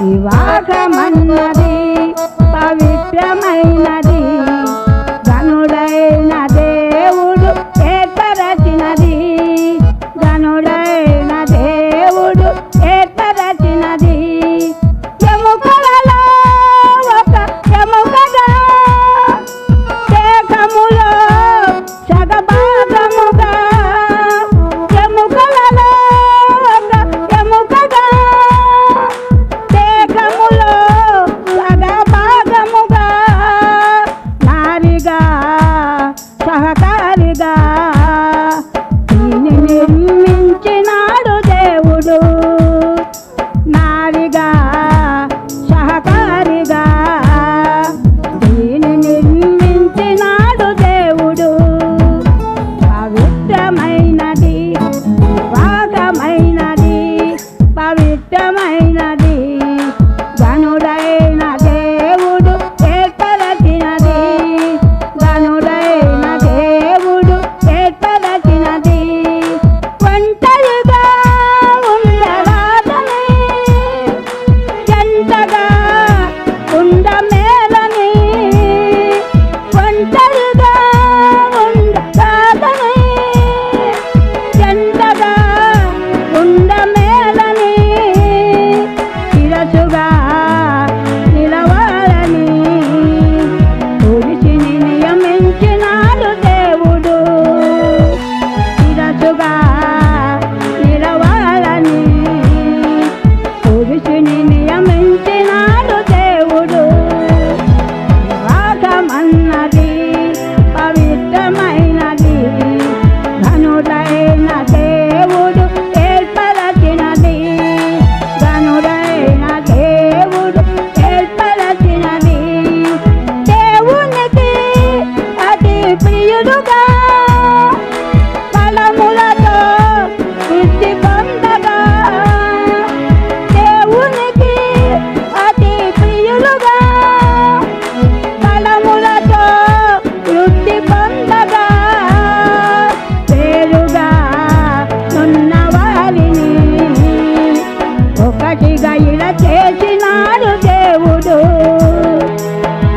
వివాహమన్నది పవిత్రమైనది. গা সাহাকা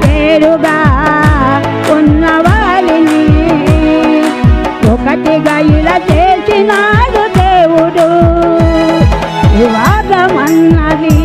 పేరుగా ఉన్న ఒకటిగా ఇలా చేసినాడు దేవుడు. వివాదమన్నది